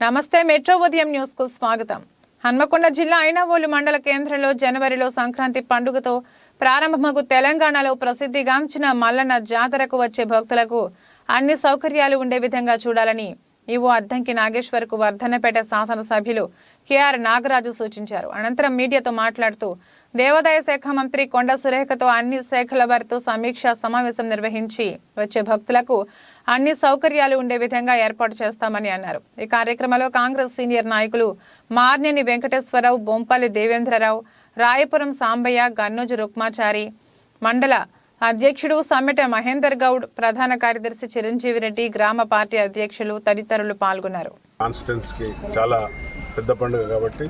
నమస్తే మెట్రో ఉదయం న్యూస్కు స్వాగతం. హన్మకొండ జిల్లా ఐనవోలు మండల కేంద్రంలో జనవరిలో సంక్రాంతి పండుగతో ప్రారంభమగు తెలంగాణలో ప్రసిద్ధిగాంచిన మల్లన్న జాతరకు వచ్చే భక్తులకు అన్ని సౌకర్యాలు ఉండే విధంగా చూడాలని ఈవో అద్దంకి నాగేశ్వర్కు వర్ధనపేట శాసనసభ్యులు కెఆర్ నాగరాజు సూచించారు. అనంతరం మీడియాతో మాట్లాడుతూ దేవాదాయ శాఖ మంత్రి కొండ సురేఖతో అన్ని శాఖల వారితో సమీక్ష సమావేశం నిర్వహించి వచ్చే భక్తులకు అన్ని సౌకర్యాలు ఉండే విధంగా ఏర్పాటు చేస్తామని అన్నారు. ఈ కార్యక్రమంలో కాంగ్రెస్ సీనియర్ నాయకులు మార్నేని వెంకటేశ్వరరావు బొంపల్లి దేవేంద్రరావు రాయపురం సాంబయ్య గన్నోజు రుక్మాచారి మండల అధ్యక్షుడు సమ్మెట మహేందర్ గౌడ్ ప్రధాన కార్యదర్శి చిరంజీవి రెడ్డి గ్రామ పార్టీ అధ్యక్షులు తదితరులు పాల్గొన్నారు. కాన్స్టిట్యున్సీకి చాలా పెద్ద పండుగ కాబట్టి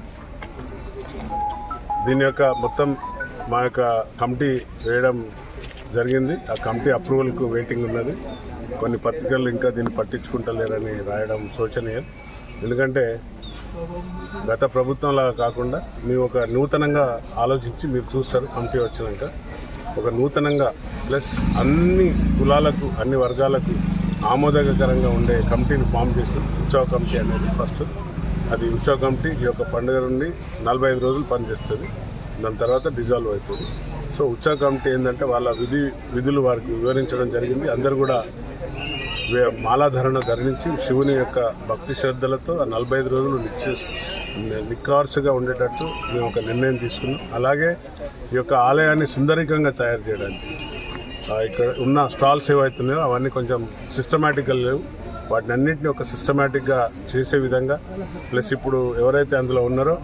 దీని యొక్క మొత్తం మా యొక్క కమిటీ వేయడం జరిగింది. ఆ కమిటీ అప్రూవల్కు వెయిటింగ్ ఉన్నది. కొన్ని పత్రికలు ఇంకా దీన్ని పట్టించుకుంటలేరని రాయడం శోచనీయం. ఎందుకంటే గత ప్రభుత్వంలాగా కాకుండా మేము ఒక నూతనంగా ఆలోచించి మీరు చూస్తారు కమిటీ వచ్చినాక. ఒక నూతనంగా ప్లస్ అన్ని కులాలకు అన్ని వర్గాలకు ఆమోదకరంగా ఉండే కమిటీని ఫామ్ చేసిన ఉత్సవ కమిటీ అనేది ఫస్ట్. అది ఉత్సవ కమిటీ ఈ యొక్క పండుగ నుండి నలభై ఐదు రోజులు పనిచేస్తుంది. దాని తర్వాత డిజాల్వ్ అవుతుంది సో ఉత్సవ కమిటీ ఏంటంటే వాళ్ళ విధి విధులు వారికి వివరించడం జరిగింది. అందరు కూడా మాలాధరణ ధరించి శివుని యొక్క భక్తి శ్రద్ధలతో నలభై ఐదు రోజులు నిశ్చేసి నిక్కార్సుగా ఉండేటట్టు మేము ఒక నిర్ణయం తీసుకున్నాం. అలాగే ఈ యొక్క ఆలయాన్ని సుందరికంగా తయారు చేయడానికి ఇక్కడ ఉన్న స్టాల్స్ ఏవైతున్నాయో అవన్నీ కొంచెం సిస్టమేటిక్గా లేవు. వాటిని అన్నింటినీ ఒక సిస్టమేటిక్గా చేసే విధంగా ప్లస్ ఇప్పుడు ఎవరైతే అందులో ఉన్నారో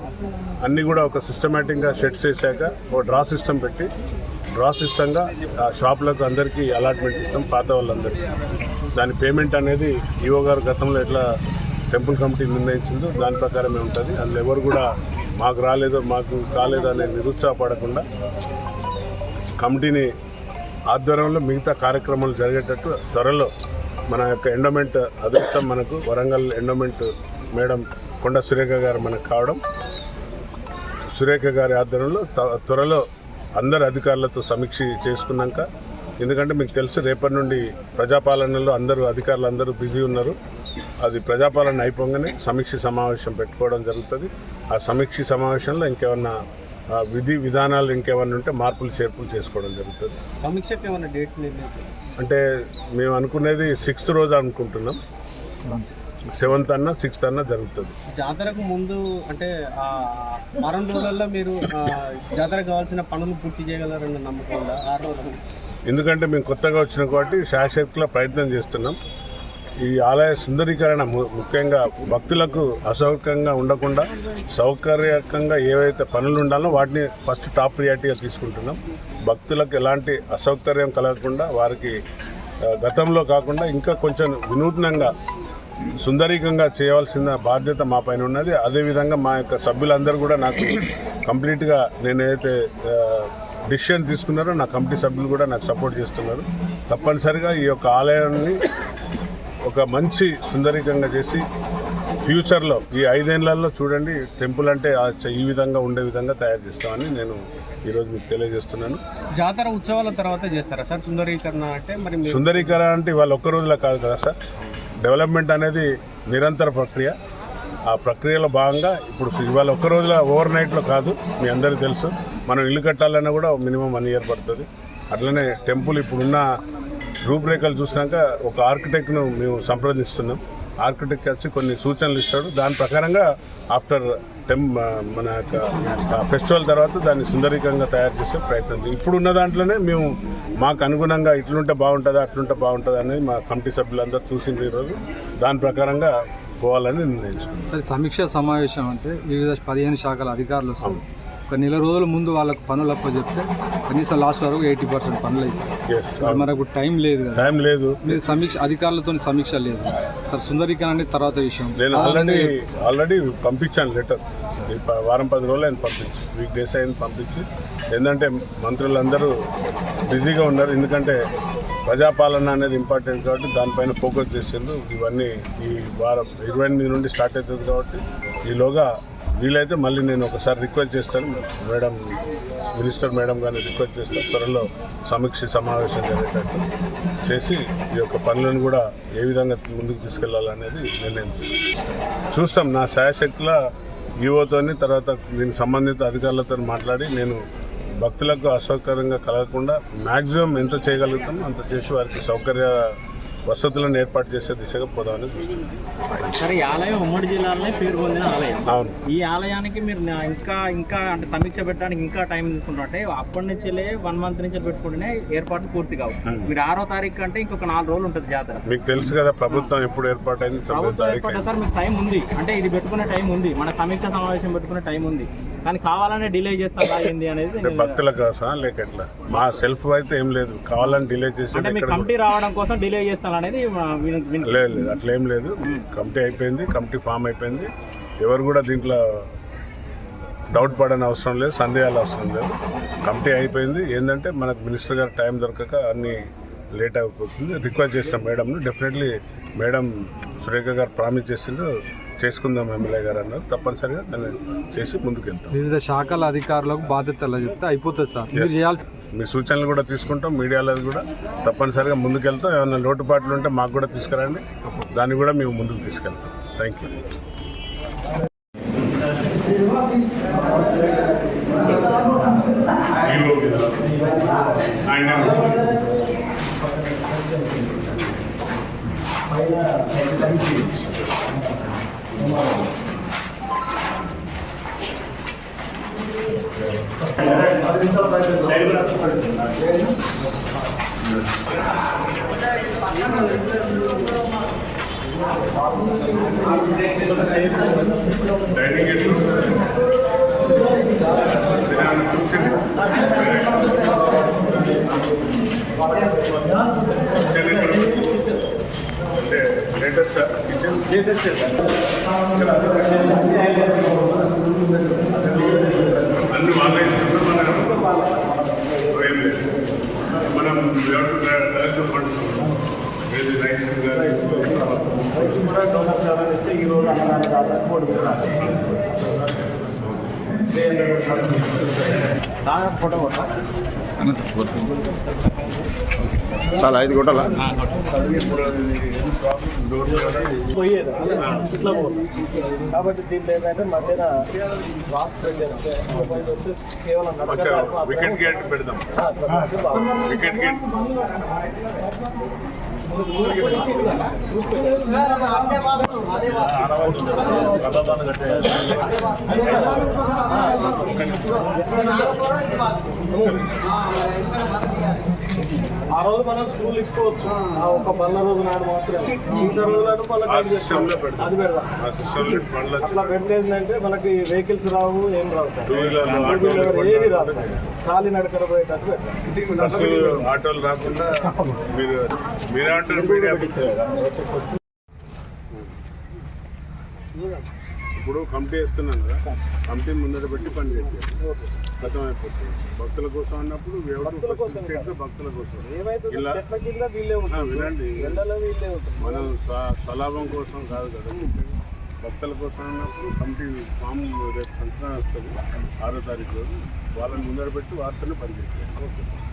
అన్నీ కూడా ఒక సిస్టమేటిక్గా షెడ్స్ వేసాక ఒక డ్రా సిస్టమ్ పెట్టి డ్రా సిస్టంగా ఆ షాపులకు అందరికీ అలాట్మెంట్ ఇస్తాం పాత వాళ్ళందరికీ. దాని పేమెంట్ అనేది ఈఓ గారు గతంలో ఎట్లా టెంపుల్ కమిటీ నిర్ణయించిందో దాని ప్రకారమే ఉంటుంది. అందులో ఎవరు కూడా మాకు రాలేదో మాకు కాలేదో అనే నిరుత్సాహపడకుండా కమిటీని ఆధ్వర్యంలో మిగతా కార్యక్రమాలు జరిగేటట్టు త్వరలో మన యొక్క ఎండోమెంట్ అదృష్టం మనకు వరంగల్ ఎండోమెంట్ మేడం కొండ సురేఖ గారు మనకు కావడం. సురేఖ గారి ఆధ్వర్యంలో త్వరలో అందరు అధికారులతో సమీక్ష చేసుకున్నాక ఎందుకంటే మీకు తెలుసు రేపటి నుండి ప్రజాపాలనలో అందరూ అధికారులు అందరూ బిజీ ఉన్నారు. అది ప్రజాపాలన అయిపోగానే సమీక్ష సమావేశం పెట్టుకోవడం జరుగుతుంది. ఆ సమీక్ష సమావేశంలో ఇంకేమన్నా విధి విధానాలు ఇంకేమన్నా ఉంటే మార్పులు చేర్పులు చేసుకోవడం జరుగుతుంది. సమీక్షకు ఏమైనా డేట్ అంటే మేము అనుకునేది సిక్స్త్ రోజు అనుకుంటున్నాం. సెవెంత్ అన్న సిక్స్త్ అన్న జరుగుతుంది. జాతరకు ముందు అంటే వారం రోజులలో మీరు ఆ, జాతరకు కావాల్సిన పనులు పూర్తి చేయగలరన్న నమ్మకం ఎందుకంటే మేము కొత్తగా వచ్చిన కాబట్టి శాశ్వతలో ప్రయత్నం చేస్తున్నాం. ఈ ఆలయ సుందరీకరణ ము- ముఖ్యంగా భక్తులకు అసౌకర్యంగా ఉండకుండా సౌకర్యకంగా ఏవైతే పనులు ఉండాలో వాటిని ఫస్ట్ టాప్ ప్రియారిటీగా తీసుకుంటున్నాం. భక్తులకు ఎలాంటి అసౌకర్యం కలగకుండా వారికి గతంలో కాకుండా ఇంకా కొంచెం వినూత్నంగా సుందరీకంగా చేయవలసిన బాధ్యత మా పైన ఉన్నది. అదేవిధంగా మా యొక్క సభ్యులందరూ కూడా నాకు కంప్లీట్గా నేనైతే డిసిషన్ తీసుకున్నారో నా కమిటీ సభ్యులు కూడా నాకు సపోర్ట్ చేస్తున్నారు. తప్పనిసరిగా ఈ యొక్క ఆలయాన్ని ఒక మంచి సుందరీకంగా చేసి ఫ్యూచర్లో ఈ ఐదేళ్ళలో చూడండి టెంపుల్ అంటే ఈ విధంగా ఉండే విధంగా తయారు చేస్తామని నేను ఈరోజు మీకు తెలియజేస్తున్నాను. జాతర ఉత్సవాల తర్వాత చేస్తారా సార్? సుందరీకరణ అంటే మరి మీరు సుందరీకరణ అంటే ఇవాళ ఒక్క రోజులో కాదు కదా సార్? డెవలప్మెంట్ అనేది నిరంతర ప్రక్రియ. ఆ ప్రక్రియలో భాగంగా ఇప్పుడు ఇవాళ ఒక్క రోజులో ఓవర్ నైట్లో కాదు మీ అందరికీ తెలుసు. మనం ఇల్లు కట్టాలన్నా కూడా మినిమం వన్ ఇయర్ పడుతుంది. అట్లనే టెంపుల్ ఇప్పుడున్న రూపురేఖలు చూసినాక ఒక ఆర్కిటెక్ట్ను మేము సంప్రదిస్తున్నాం. ఆర్కిటెక్ట్ వచ్చి కొన్ని సూచనలు ఇస్తాడు. దాని ప్రకారంగా ఆఫ్టర్ టెం మన ఫెస్టివల్ తర్వాత దాన్ని సుందరీకంగా తయారు చేసే ప్రయత్నం ఇప్పుడు ఉన్న దాంట్లోనే మేము మాకు అనుగుణంగా ఇట్లుంటే బాగుంటుందా అట్లుంటే బాగుంటుందా అనేది మా కమిటీ సభ్యులందరూ చూసింది ఈరోజు. దాని ప్రకారంగా పోవాలని నిర్ణయించుకున్నాం. సరే సమీక్ష సమావేశం అంటే వివిధ పదిహేను శాఖల అధికారులు వస్తారు. ఒక నెల రోజుల ముందు వాళ్ళకు పనులు అప్ప చెప్తే కనీసం లాస్ట్ వరకు ఎయిటీ పర్సెంట్ పనులు అయిపోయి మనకు టైం లేదు టైం లేదు. మీరు సమీక్ష అధికారులతో సమీక్ష లేదు. సార్ సుందరీకరణ అనేది తర్వాత విషయం. నేను ఆల్రెడీ ఆల్రెడీ పంపించాను లెటర్. వారం పది రోజులు ఆయన పంపించి. వీక్ డేస్ అయింది పంపించి. ఏంటంటే మంత్రులందరూ బిజీగా ఉన్నారు. ఎందుకంటే ప్రజాపాలన అనేది ఇంపార్టెంట్ కాబట్టి దానిపైన ఫోకస్ చేసిండు ఇవన్నీ ఈ వారం ఇరవై ఎనిమిది నుండి స్టార్ట్ అవుతుంది కాబట్టి ఈలోగా వీలైతే మళ్ళీ నేను ఒకసారి రిక్వెస్ట్ చేస్తాను. మేడం మినిస్టర్ మేడం గారిని రిక్వెస్ట్ చేస్తాను త్వరలో సమీక్ష సమావేశం జరిగేటట్టు చేసి ఈ యొక్క పనులను కూడా ఏ విధంగా ముందుకు తీసుకెళ్ళాలనేది నిర్ణయం తీసుకున్నాను చూస్తాం. నా శాయశక్తుల ఈవోతోని తర్వాత దీనికి సంబంధిత అధికారులతో మాట్లాడి నేను భక్తులకు అసౌకర్యంగా కలగకుండా మ్యాక్సిమం ఎంత చేయగలుగుతామో అంత చేసి వారికి సౌకర్య వసతులను ఏర్పాటు చేసే దిశగా పోదామని సరే ఈ ఆలయం ఉమ్మడి జిల్లాలోనే పేరు పొందిన ఆలయం. అవును. ఈ ఆలయానికి మీరు ఇంకా ఇంకా అంటే సమీక్ష పెట్టడానికి ఇంకా టైం తీసుకుంటుంటే అప్పటి నుంచి వన్ మంత్ నుంచి పెట్టుకుంటేనే ఏర్పాట్లు పూర్తి కావు. మీరు ఆరో తారీఖు అంటే ఇంకొక నాలుగు రోజులు ఉంటుంది జాతర. మీకు తెలుసు కదా ప్రభుత్వం ఎప్పుడు ఏర్పాటైంది? తొమ్మిది ప్రభుత్వం ఏర్పడ్డా సార్ మీకు టైం ఉంది. అంటే ఇది పెట్టుకునే టైం ఉంది. మన సమీక్ష సమావేశం పెట్టుకునే టైం ఉంది. కానీ కావాలనే డిలే చేస్తా ఏంది అనేది భక్తుల కోసమా లేక ఎట్లా? మా సెల్ఫ్ అయితే ఏం లేదు. కావాలని డిలే చేసేది అంటే మీ ఎక్కడ కమిటీ రావడం కోసం డిలే చేస్తాను అనేది లేదు లేదు అట్లా ఏం లేదు. కమిటీ అయిపోయింది కమిటీ ఫామ్ అయిపోయింది. ఎవరు కూడా దీంట్లో డౌట్ పడని అవసరం లేదు సందేహాలు అవసరం లేదు. కమిటీ అయిపోయింది. ఏంటంటే మనకు మినిస్టర్ గారు టైం దొరకక అన్ని లేట్ అయిపోతుంది. రిక్వెస్ట్ చేసిన మేడంను డెఫినెట్లీ మేడం సురేఖ గారు ప్రామిస్ చేసిండ్రు చేసుకుందాం ఎమ్మెల్యే గారు అన్నారు. తప్పనిసరిగా దాన్ని చేసి ముందుకు వెళ్తాం వివిధ శాఖల అధికారులకు బాధ్యతలు చెప్తే అయిపోతుంది సార్. మీరు చేయాల్సి మీ సూచనలు కూడా తీసుకుంటాం మీడియాలో కూడా. తప్పనిసరిగా ముందుకెళ్తాం. ఏమైనా లోటుపాట్లు ఉంటే మాకు కూడా తీసుకురండి. దాన్ని కూడా మేము ముందుకు తీసుకెళ్తాం. Thank you 과일이나 배드까지 주겠지. చూసి లేటెస్ట్ కిచెన్ అన్ని వాళ్ళే మనం ఏం లేదు. మనం డైరెక్ట్ ఫండ్స్ ఏది రైస్ చాలా ఐదు గుంటలా కాబట్టి దీంట్లో ఏంటంటే మధ్యన బాక్స్ పెట్టేస్తే కేవలం నడక వికెట్ గేట్ పెడదాం. వికెట్ గేట్ ఆ రోజు మనం స్కూల్ ఇచ్చుకోవచ్చు. ఆ ఒక పళ్ళ రోజు నాడు మిగతా రోజులను పెడదాం అది పెడదాం. అట్లా ఏంటంటే మనకి వెహికల్స్ రావు ఏం రావు ఏది రాదు. ఖాళీ నడకన పోయేటట్టు పెట్టాలి ఆటోలు రాకుండా మీరు మీడియా ఇప్పుడు కమిటీ వేస్తున్నాను కదా. కమిటీ ముందర పెట్టి పని గతం అయిపోతుంది భక్తుల కోసం అన్నప్పుడు భక్తుల కోసం వినండి. మనం స్వలాభం కోసం కాదు కదా. భక్తుల కోసం అన్నప్పుడు కమిటీ ఫామ్ రేపు సంక్రాంతి వస్తుంది. ఆరో తారీఖు రోజు. వాళ్ళని ముందర పెట్టి వారితోనే పనిచేయాలి